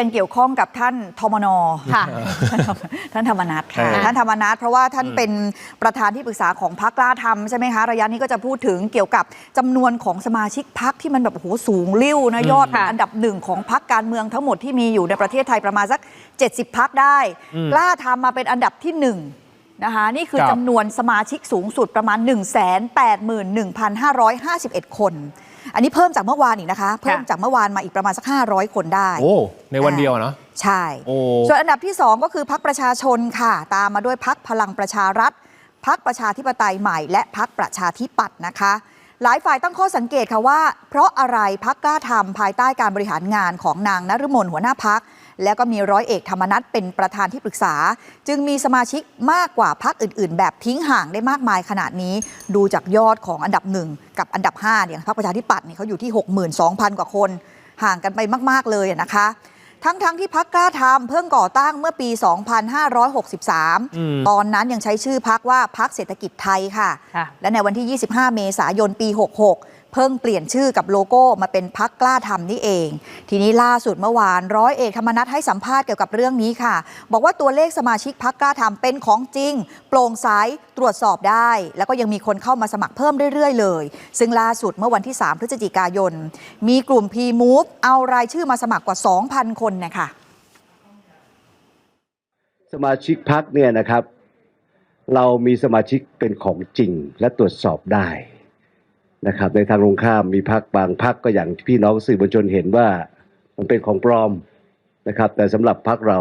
ยังเกี่ยวข้องกับท่านทมนค่ะ ท่านธรรมนัฐค่ะค่ะ ท่านธรรมนัฐเพราะว่าท่านเป็นประธานที่ปรึกษาของพรรคกล้าทำใช่ไหมคะระยะนี้ก็จะพูดถึงเกี่ยวกับจำนวนของสมาชิกพรรคที่มันแบบโอ้โหสูงลิ่วนะยอดเป็นค่ะอันดับหนึ่งของพรรคการเมืองทั้งหมดที่มีอยู่ในประเทศไทยประมาณสัก 70พรรคได้อืมกล้าทำมาเป็นอันดับที่หนึ่งนะคะนี่คือครับจำนวนสมาชิกสูงสุดประมาณ 1 8 1 5 5 1 คน อันนี้เพิ่มจากเมื่อวานอีกนะคะ เพิ่มจากเมื่อวานมาอีกประมาณสัก 500 คนได้ โอ้ ในวันเดียวอะเนาะใช่โอ้ส่วนอันดับที่ 2 ก็คือพักประชาชนค่ะ ตามมาด้วยพักพลังประชารัฐพักประชาธิปไตยใหม่ และพักประชาธิปัตย์นะคะ หลายฝ่ายตั้งข้อสังเกตค่ะว่า เพราะอะไรพักกล้าทำภายใต้การบริหารงานของนางนฤมลหัวหน้าพัก แล้วก็มีร้อยเอกธรรมนัฐเป็นประธานที่ปรึกษา จึงมีสมาชิกมากกว่าพักอื่น ๆ แบบทิ้งห่างได้มากมายขนาดนี้ ดูจากยอดของอันดับหนึ่งกับอันดับ5เนี่ยพักประชาธิปัตย์เนี่ยเขาอยู่ที่ 62,000 กว่าคน ห่างกันไปมาก ๆ เลยอะนะคะทั้งๆทที่พักกล้าทำเพิ่งก่อตั้งเมื่อปี 2563 ตอนนั้นยังใช้ชื่อพักว่าพักเศรษฐกิจไทยค่ะค่ะและในวันที่ 25 เมษายนปี 66 เพิ่งเปลี่ยนชื่อกับโลโก้มาเป็นพักกล้าทำนี่เอง ทีนี้ล่าสุดเมื่อวานร้อยเอกธรรมนัฐให้สัมภาษณ์เกี่ยวกับเรื่องนี้ค่ะ บอกว่าตัวเลขสมาชิกพักกล้าทำเป็นของจริง โปร่งใสตรวจสอบได้ แล้วก็ยังมีคนเข้ามาสมัครเพิ่มเรื่อยๆ เลย ซึ่งล่าสุดเมื่อวันที่ 3 พฤศจิกายน มีกลุ่ม P-Move เอารายชื่อมาสมัครกว่า 2,000 คนนะคะสมาชิกพักเนี่ยนะครับ เรามีสมาชิกเป็นของจริงและตรวจสอบได้ นะครับ ในทางตรงข้ามมีพักบางพักก็อย่างพี่น้องสื่อมวลชนเห็นว่ามันเป็นของปลอมนะครับ แต่สำหรับพักเรา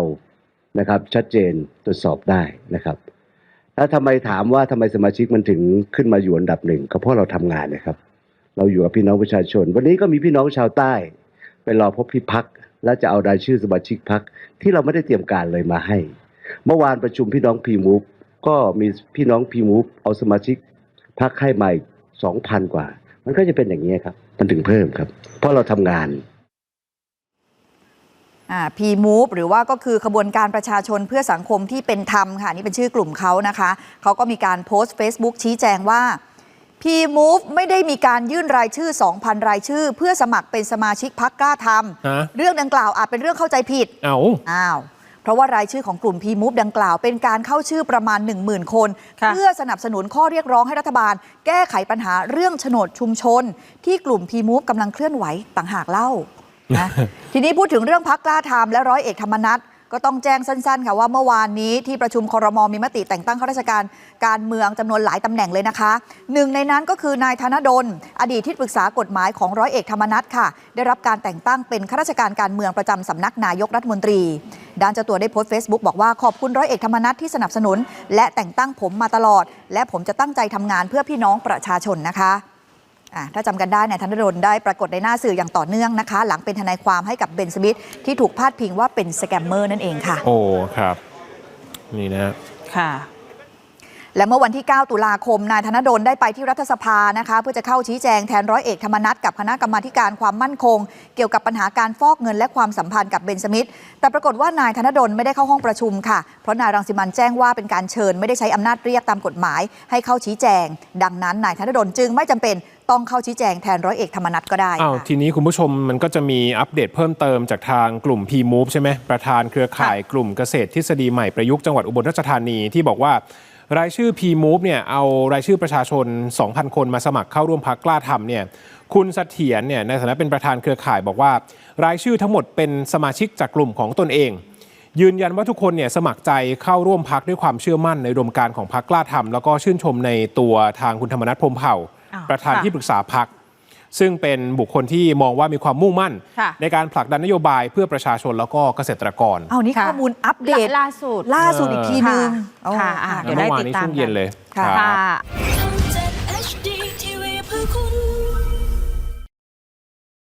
นะครับชัดเจนตรวจสอบได้นะครับแล้วทำไมถามว่าทำไมสมาชิกมันถึงขึ้นมาอยู่อันดับหนึ่งก็เพราะเราทำงานนะครับ เราอยู่กับพี่น้องประชาชน วันนี้ก็มีพี่น้องชาวใต้ไปรอพบที่พักและจะเอารายชื่อสมาชิกพักที่เราไม่ได้เตรียมการเลยมาให้ เมื่อวานประชุมพี่น้องพีมูฟก็มีพี่น้องพีมูฟเอาสมาชิกพักให้มา สองพันกว่า มันก็จะเป็นอย่างนี้ยครับ มันถึงเพิ่มครับ เพราะเราทำงานอ่า P-Move หรือว่าก็คือขบวนการประชาชนเพื่อสังคมที่เป็นธรรมค่ะ นี่เป็นชื่อกลุ่มเขานะคะ เขาก็มีการโพสต์ Facebook ชี้แจงว่า P-Move ไม่ได้มีการยื่นรายชื่อ 2,000 รายชื่อ เพื่อสมัครเป็นสมาชิกพักกล้าทฮะำเรื่องดังกล่าวอาจเป็นเรื่องเข้าใจผิดเอาอ้าวเพ ราะว่ารายชื่อของกลุ่ม P-Move ดังกล่าว เป็นการเข้าชื่อประมาณ 10,000 คนค่ะเพื่อสนับสนุนข้อเรียกร้องให้รัฐบาล แก้ไขปัญหาเรื่องโฉนดชุมชน ที่กลุ่ม P-Move กำลังเคลื่อนไหวต่างหากเล่านะทีนี้พูดถึงเรื่องพักกล้าทำและร้อยเอกธรรมนัฐ ก็ต้องแจ้งสั้น ๆ ค่ะว่าเมื่อวานนี้ที่ประชุมครมมีมติแต่งตั้งข้าราชการการเมืองจำนวนหลายตำแหน่งเลยนะคะหนึ่งในนั้นก็คือนายธนดล อดีตที่ปรึกษากฎหมายของร้อยเอกธรรมนัฐค่ะ ได้รับการแต่งตั้งเป็นข้าราชการการเมืองประจำสำนักนายกรัฐมนตรีด้านเจ้าตัวได้โพสต์เฟซบุ๊กบอกว่าขอบคุณร้อยเอกธรรมนัฐที่สนับสนุน และแต่งตั้งผมมาตลอด และผมจะตั้งใจทำงานเพื่อพี่น้องประชาชนนะคะ ถ้าจำกันได้นายธนดลได้ปรากฏในหน้าสื่ออย่างต่อเนื่องนะคะ หลังเป็นทนายความให้กับเบนสมิธที่ถูกพาดพิงว่าเป็นสแกมเมอร์นั่นเองค่ะ โอ้ ครับ นี่นะค่ะ และเมื่อวันที่ 9 ตุลาคม นายธนดลได้ไปที่รัฐสภานะคะ เพื่อจะเข้าชี้แจงแทนร้อยเอกธรรมนัฐกับคณะกรรมาการความมั่นคง เกี่ยวกับปัญหาการฟอกเงินและความสัมพันธ์กับเบนสมิธแต่ปรากฏว่านายธนดลไม่ได้เข้าห้องประชุมค่ะ เพราะนายรังสิมันแจ้งว่าเป็นการเชิญ ไม่ได้ใช้อำนาจเรียกตามกฎหมาย ให้เข้าชี้แจง ดังนั้นนายธนดลจึงไม่จำเป็นต้องเข้าชี้แจงแทนร้อยเอกธรรมนัฐก็ได้อ้าวทีนี้คุณผู้ชมมันก็จะมีอัปเดตเพิ่มเติมจากทางกลุ่ม P-Move ใช่ไหมประธานเครือข่ายกลุ่มเกษตรทฤษฎีใหม่ประยุกต์จังหวัดอุบลราชธานีที่บอกว่า รายชื่อ P-Move เนี่ยเอารายชื่อประชาชน 2,000 คนมาสมัครเข้าร่วมพักกล้าทำเนี่ยคุณเสถียรเนี่ยในฐานะเป็นประธานเครือข่ายบอกว่า รายชื่อทั้งหมดเป็นสมาชิกจากกลุ่มของตนเอง ยืนยันว่าทุกคนเนี่ยสมัครใจเข้าร่วมพักด้วยความเชื่อมั่นในอุดมการณ์ของพักกล้าทำแล้วก็ชื่นชมในตัวทางคุณธรรมนัฐพรหมเผ่าอ้าวประธานค่ะที่ปรึกษาพัก ซึ่งเป็นบุคคลที่มองว่ามีความมุ่งมั่น ค่ะในการผลักดันนโยบายเพื่อประชาชนแล้วก็เกษตรกร เอานี่ค่ะข้อมูลอัปเดตล่าสุดล่าสุดอีกทีนึงค่ะค่ะอ๋อเดี๋ยวเมื่ได้อวานติดนี้ตามช่วงเย็นเลยค่ะครับค่ะ